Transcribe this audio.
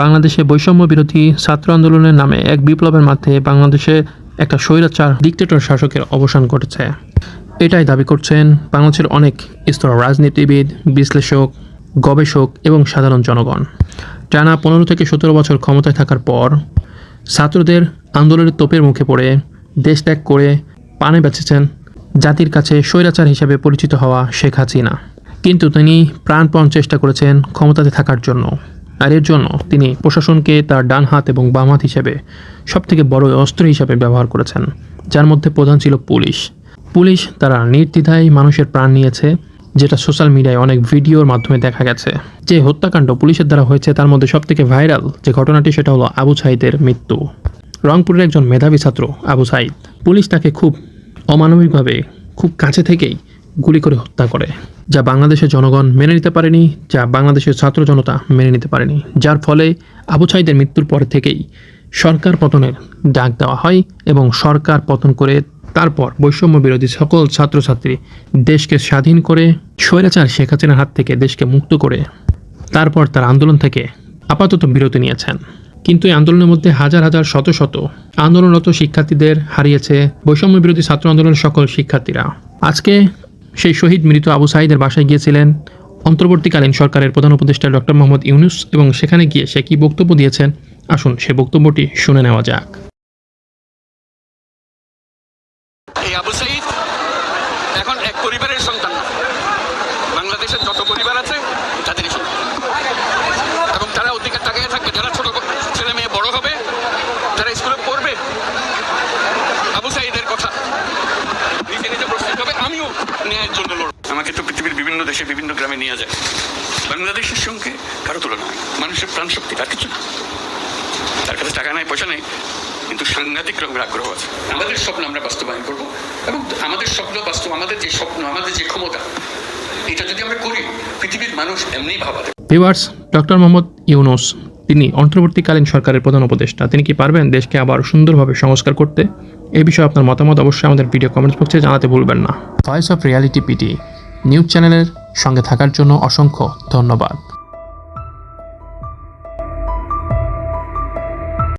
বাংলাদেশে বৈষম্য বিরোধী ছাত্র আন্দোলনের নামে এক বিপ্লবের মাধ্যমে বাংলাদেশে একটা স্বৈরাচার ডিক্টেটর শাসকের অবসান ঘটেছে। এটাই দাবি করছেন বাংলাদেশের অনেক স্তর রাজনীতিবিদ, বিশ্লেষক, গবেষক এবং সাধারণ জনগণ। টানা পনেরো থেকে সতেরো বছর ক্ষমতায় থাকার পর ছাত্রদের আন্দোলনের তোপের মুখে পড়ে দেশ ত্যাগ করে পানে বেঁচেছেন জাতির কাছে স্বৈরাচার হিসেবে পরিচিত হওয়া শেখ হাসিনা। কিন্তু তিনি প্রাণপণ চেষ্টা করেছেন ক্ষমতাতে থাকার জন্য। আর এর জন্য তিনি প্রশাসনকে তার ডান হাত এবং বাম হাত হিসেবে সবথেকে বড় অস্ত্র হিসেবে ব্যবহার করেছেন, যার মধ্যে প্রধান ছিল পুলিশ। পুলিশ তারা নির্দ্বিধায় মানুষের প্রাণ নিয়েছে, যেটা সোশ্যাল মিডিয়ায় অনেক ভিডিওর মাধ্যমে দেখা গেছে। যে হত্যাকাণ্ড পুলিশের দ্বারা হয়েছে, তার মধ্যে সবথেকে ভাইরাল যে ঘটনাটি, সেটা হলো আবু সাইদের মৃত্যু। রংপুরের একজন মেধাবী ছাত্র, আবু সাইদ। পুলিশ তাকে খুব অমানবিকভাবে খুব কাছে থেকেই গুলি করে হত্যা করে। যা বাংলাদেশের জনগণ মেনে নিতে পারেনি, যা বাংলাদেশের ছাত্র জনতা মেনে নিতে পারেনি, যার ফলে আবু সাইদের মৃত্যুর পর থেকেই সরকার পতনের ডাক দেওয়া হয় এবং সরকার পতন করে তারপর বৈষম্য বিরোধী সকল ছাত্রছাত্রী দেশকে স্বাধীন করে স্বৈরাচার শেখ হাসিনার হাত থেকে দেশকে মুক্ত করে তারপর তার আন্দোলন থেকে আপাতত বিরতি নিয়েছেন। কিন্তু এই আন্দোলনের মধ্যে হাজার হাজার শত শত আন্দোলনরত শিক্ষার্থীদের হারিয়েছে বৈষম্য বিরোধী ছাত্র আন্দোলনের সকল শিক্ষার্থীরা। আজকে সেই শহীদ মৃত আবু সাহিদের বাসায় গিয়েছিলেন। অন্তর্বর্তীকালীন সরকারের প্রধান উপদেষ্টা ডক্টর মোহাম্মদ ইউনুস এবং সেখানে গিয়ে সে কী বক্তব্য দিয়েছেন? আসুন সে বক্তব্যটি শুনে নেওয়া যাক। এখন এক পরিবারের সন্তান না। বাংলাদেশের যত পরিবার আছে তাদেরই সন্তান এবং তারা ওদিকে তাকিয়ে থাকবে যারা ছোট ছেলে মেয়ে বড় হবে তারা স্কুলে পড়বে আবু সাইদের কথা নিজে নিজে প্রস্তুত হবে আমিও ন্যায়ের জন্য লড়ব। আমাকে তো পৃথিবীর বিভিন্ন দেশে, বিভিন্ন গ্রামে নিয়ে যায়। বাংলাদেশের সঙ্গে কারও তুলনা মানুষের প্রাণ শক্তি তার কিছু না। তার কাছে টাকা নাই, পয়সা নেই, কিন্তু সাংঘাতিক রকমের আগ্রহ আছে। আমাদের স্বপ্ন আমরা বাস্তবায়ন করব এবং আমাদের স্বপ্ন বাস্তব, আমাদের যে স্বপ্ন, আমাদের যে ক্ষমতা, এটা যদি আমরা করি, পৃথিবীর মানুষ এমনি ভাবাতে ভিউয়ার্স, ডক্টর মোহাম্মদ ইউনুস তিনি অন্তর্বর্তীকালীন সরকারের প্রধান উপদেষ্টা। তিনি কি পারবেন দেশকে আবার সুন্দরভাবে সংস্কার করতে? এই বিষয়ে আপনার মতামত অবশ্যই আমাদের ভিডিও কমেন্টস বক্সে জানাতে ভুলবেন না। Voice of reality PT news চ্যানেলের সঙ্গে থাকার জন্য অসংখ্য ধন্যবাদ।